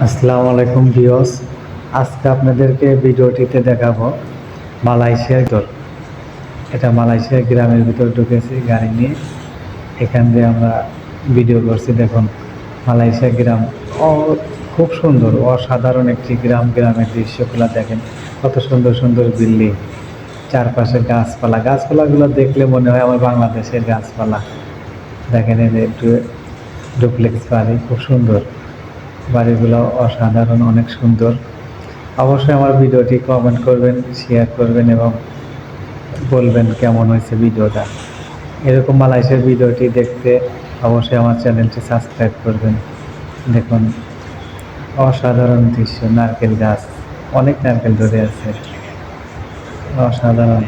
আসসালামু আলাইকুম ভিউয়ার্স। আজকে আপনাদেরকে ভিডিওটিতে দেখাবো মালয়েশিয়ার ভিতর এটা মালয়েশিয়ার গ্রামের ভিতর ঢুকেছি গাড়ি নিয়ে। এখান দিয়ে আমরা ভিডিও করছি, দেখুন, মালয়েশিয়া গ্রাম ও খুব সুন্দর, অসাধারণ একটি গ্রাম। গ্রামের দৃশ্যগুলো দেখেন, কত সুন্দর সুন্দর বিল্ডিং। চারপাশে গাছপালা। গাছপালাগুলো দেখলে মনে হয় আমার বাংলাদেশের গাছপালা। দেখেন একটু ডুপ্লেক্স বাড়ি, খুব সুন্দর। বাড়িগুলো অসাধারণ, অনেক সুন্দর। অবশ্যই আমার ভিডিওটি কমেন্ট করবেন শেয়ার করবেন এবং বলবেন কেমন হয়েছে ভিডিওটা। এরকম মালয়েশিয়ার ভিডিওটি দেখতে অবশ্যই আমার চ্যানেলটি সাবস্ক্রাইব করবেন। দেখুন, অসাধারণ দৃশ্য, নারকেল গাছ, অনেক নারকেল ধরে আছে। অসাধারণ।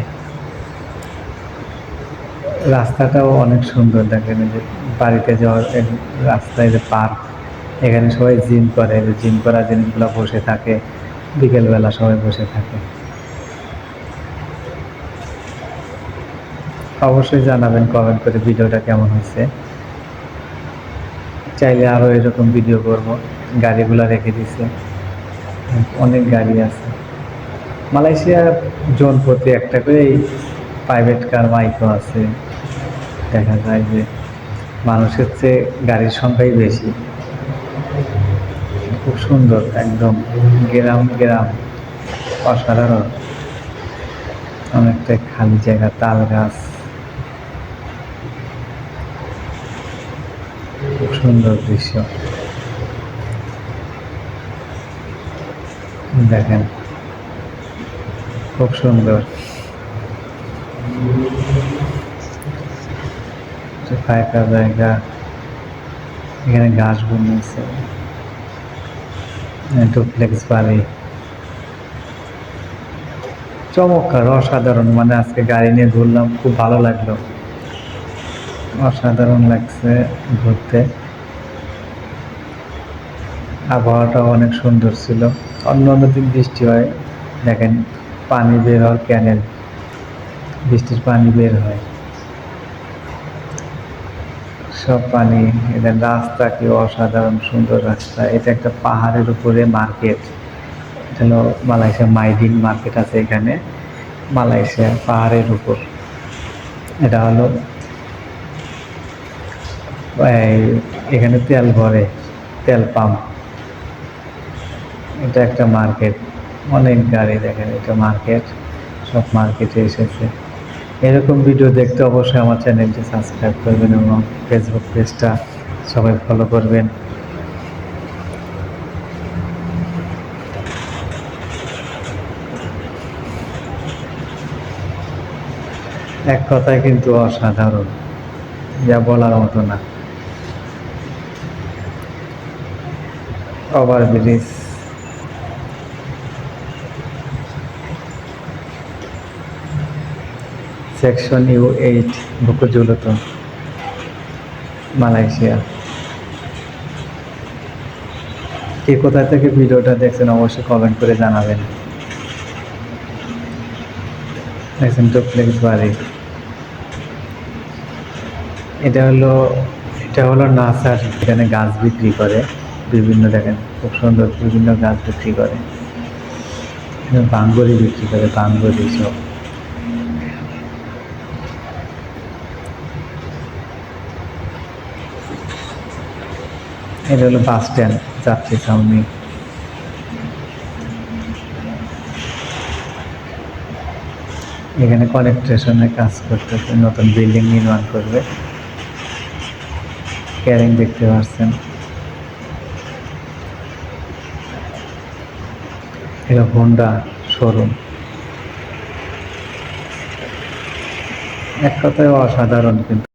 রাস্তাটাও অনেক সুন্দর, দেখেন যে বাড়িতে যাওয়ার রাস্তায় যে পার্ক এখানে সবাই জিম করে জিম করা জিনিসগুলো বসে থাকে, বিকেলবেলা সবাই বসে থাকে। অবশ্যই জানাবেন কমেন্ট করে ভিডিওটা কেমন হয়েছে। চাইলে আরও এরকম ভিডিও করব, গাড়িগুলো রেখে দিছে অনেক গাড়ি আছে। মালয়েশিয়া জোন প্রতি একটা করে প্রাইভেট কার বাইকও আছে। দেখা যায় যে মানুষের চেয়ে গাড়ির সংখ্যাই বেশি। খুব সুন্দর, একদম গ্রাম গ্রাম, অসাধারণ। অনেকটা খালি জায়গা তাল গাছ খুব সুন্দর দৃশ্য। দেখেন, খুব সুন্দর। ফাঁকা জায়গা। এখানে গাছ বনিয়েছে ডুপ্লেক্স বাড়ি চমৎকার, অসাধারণ। মানে আজকে গাড়ি নিয়ে ঘুরলাম, খুব ভালো লাগল। অসাধারণ লাগছে ঘুরতে। আবহাওয়াটা অনেক সুন্দর ছিল। অন্য অন্য দিন বৃষ্টি হয়। দেখেন, পানি বের হয় ক্যানেল বৃষ্টির পানি বের হয়। সব পানি, এটা রাস্তা কি অসাধারণ, সুন্দর রাস্তা। এটা একটা পাহাড়ের উপরে মার্কেট। এটা হলো মালয়েশিয়া মাইডিন মার্কেট আছে এখানে, মালয়েশিয়া পাহাড়ের উপর। এটা হলো এখানে তেল ভরে, তেল পাম্প। এটা একটা মার্কেট। অনেক গাড়ি দেখেন, এটা মার্কেট। সব মার্কেটে এসেছে। এরকম ভিডিও দেখতে অবশ্যই আমার চ্যানেলটি সাবস্ক্রাইব করবেন এবং ফেসবুক পেজটা সবাই ফলো করবেন। এক কথায় কিন্তু অসাধারণ, যা বলার মতো না। Over bridge section U eight বুকুজুলত Malaysia কে কোথা থেকে ভিডিওটা দেখছেন অবশ্যই কমেন্ট করে জানাবেন। দেখছেন ডুপ্লেক্স বাড়ি। এটা হলো এটা হলো নাসার এখানে গাছ বিক্রি করে। বিভিন্ন দেখেন, খুব সুন্দর বিভিন্ন গাছ বিক্রি করে। বাঙ্গরি বিক্রি করে, বাঙ্গরি সব। এটা হলো বাস স্ট্যান্ড, যাত্রী ছাউনি এখানে কনেকট্রেশনে কাজ করতেছে, নতুন বিল্ডিং নির্মাণ করবে। ক্যারিং দেখতে পাচ্ছেন এটা হোন্ডা শোরুম এক কথায় অসাধারণ কিন্তু।